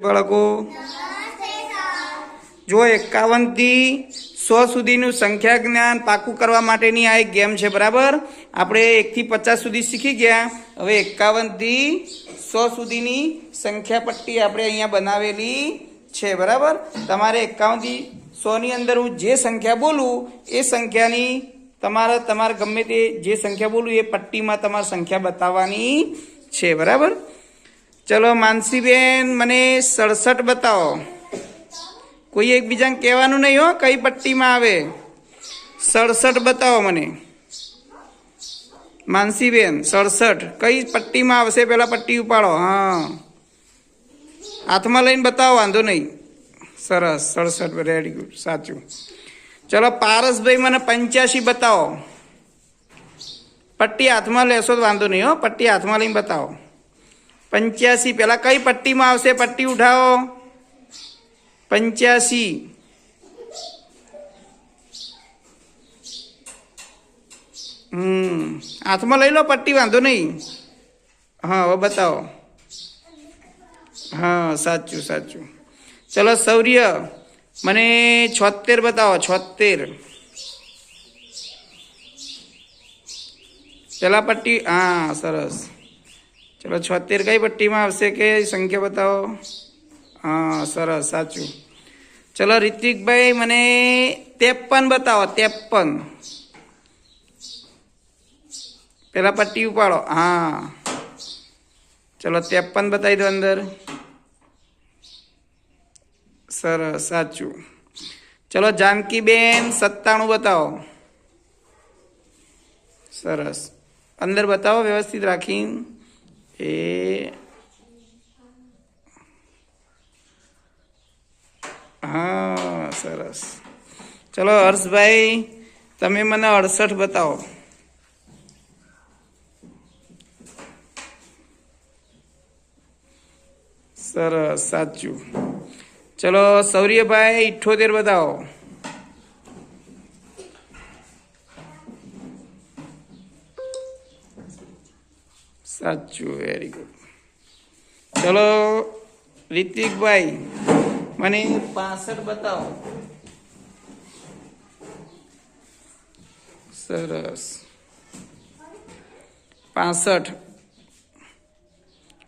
બાળકો, જો એકાવનથી સો સુધીનું સંખ્યા જ્ઞાન પાકું કરવા માટેની આ એક ગેમ છે, બરાબર? આપણે એકથી પચાસ સુધી શીખી ગયા. હવે એકાવનથી સો સુધીની સંખ્યા પટ્ટી આપણે અહીંયા બનાવેલી છે, બરાબર? તમારે એકાવનથી સોની અંદર હું જે સંખ્યા બોલું, એ સંખ્યાની તમારે તમારે ગમે તે જે સંખ્યા બોલું, એ પટ્ટીમાં તમારે સંખ્યા બતાવવાની છે, બરાબર? ચલો માનસીબેન, મને સડસઠ બતાવો. કોઈ એકબીજાને કહેવાનું નહીં હો, કઈ પટ્ટીમાં આવે. સડસઠ બતાવો મને. માનસીબેન, સડસઠ. કઈ પટ્ટીમાં આવશે પહેલાં પટ્ટી ઉપાડો? હા. હાથમાં લઈને બતાવો, વાંધો નહીં. સરસ, સડસઠ વેરી ગુડ સાચું. ચલો પારસભાઈ, મને પંચ્યાસી બતાવો. પટ્ટી હાથમાં લેશો તો વાંધો નહીં હો, પટ્ટી હાથમાં લઈને બતાવો. પંચ્યાસી પેલા કઈ પટ્ટીમાં આવશે પટ્ટી ઉઠાવો પંચ્યાસી હમ હાથમાં લઈ લો પટ્ટી વાંધો નહીં હા હવે બતાવો હા સાચું સાચું ચલો શૌર્ય મને છોતેર બતાવો છોતેર પેલા પટ્ટી હા સરસ ચલો, છોતેર કઈ પટ્ટીમાં આવશે કે સંખ્યા બતાવો? હા, સરસ, સાચું. ચલો, રિતિકભાઈ, મને ત્રેપન બતાવો, ત્રેપન. પેલા પટ્ટી ઉપાડો, હા. ચલો, ત્રેપન બતાવી દો અંદર. સરસ, સાચું. ચલો, જાનકીબેન, સત્તાણું બતાવો. સરસ. અંદર બતાવો, વ્યવસ્થિત રાખીને. એ હા, સરસ. ચલો, હર્ષભાઈ, તમે મને અડસઠ બતાવો. સરસ, સાચું. ચલો, સૌર્યભાઈ, ઇઠ્ઠોતેર બતાવો. સાચું વેરી ગુડ ચલો, રિતિકભાઈ, મને પાસઠ બતાવો. સરસ. પાસઠ.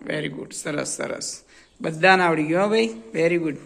વેરી ગુડ સરસ સરસ. બધાને આવડી ગયો ભાઈ? Very good